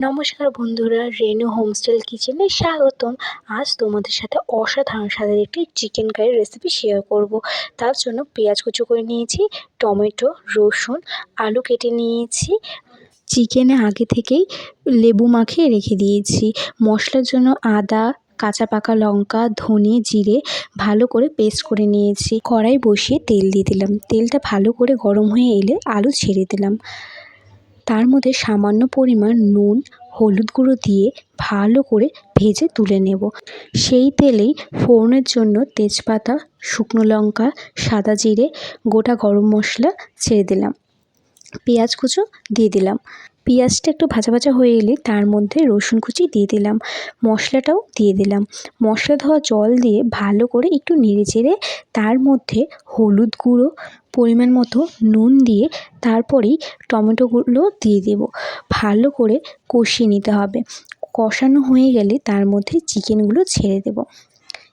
নমস্কার বন্ধুরা, রেনু হোমস্টাইল কিচেনে স্বাগতম। আজ তোমাদের সাথে অসাধারণ স্বাদের একটি চিকেন কারি রেসিপি শেয়ার করব। তার জন্য পেঁয়াজ কুচো করে নিয়েছি, টমেটো, রসুন, আলু কেটে নিয়েছি। চিকেনে আগে থেকেই লেবু মাখিয়ে রেখে দিয়েছি। মশলার জন্য আদা, কাঁচা পাকা লঙ্কা, ধনে জিরে ভালো করে পেস্ট করে নিয়েছি। কড়াই বসিয়ে তেল দিয়ে দিলাম। তেলটা ভালো করে গরম হয়ে এলে আলু ছেড়ে দিলাম। তার মধ্যে সামান্য পরিমাণ নুন, হলুদ গুঁড়ো দিয়ে ভালো করে ভেজে তুলে নেব। সেই তেলেই ফোড়নের জন্য তেজপাতা, শুকনো লঙ্কা, সাদা জিরে, গোটা গরম মশলা ছেড়ে দিলাম। পেঁয়াজ কুচো দিয়ে দিলাম। পেঁয়াজটা একটু ভাজা ভাজা হয়ে এলে তার মধ্যে রসুন কুচি দিয়ে দিলাম। মশলাটাও দিয়ে দিলাম। মশলা ধোয়া জল দিয়ে ভালো করে একটু নেড়ে চেড়ে তার মধ্যে হলুদ গুঁড়ো পরিমাণ মতো নুন দিয়ে তারপরেই টমেটোগুলো দিয়ে দেবো। ভালো করে কষিয়ে নিতে হবে। কষানো হয়ে গেলে তার মধ্যে চিকেনগুলো ছেড়ে দেবো।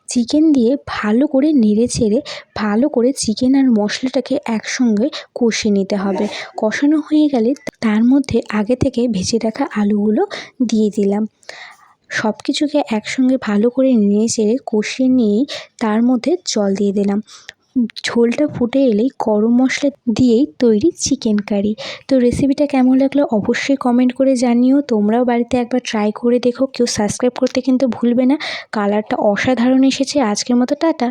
চিকেন দিয়ে ভালো করে নেড়ে ছেড়ে ভালো করে চিকেন আর মশলাটাকে একসঙ্গে কষিয়ে নিতে হবে। কষানো হয়ে গেলে তার মধ্যে আগে থেকে ভেজে রাখা আলুগুলো দিয়ে দিলাম। সব কিছুকে একসঙ্গে ভালো করে নেড়ে চেড়ে কষিয়ে নিয়েই তার মধ্যে জল দিয়ে দিলাম। ঝোলটা ফুটে এলেই গরম মশলা দিয়েই তৈরি চিকেন কারি তো রেসিপিটা কেমন লাগল অবশ্যই কমেন্ট করে জানিও। তোমরাও বাড়িতে একবার ট্রাই করে দেখো। কেউ সাবস্ক্রাইব করতে কিন্তু ভুলবে না। কালারটা অসাধারণ এসেছে। আজকের মতো টাটা।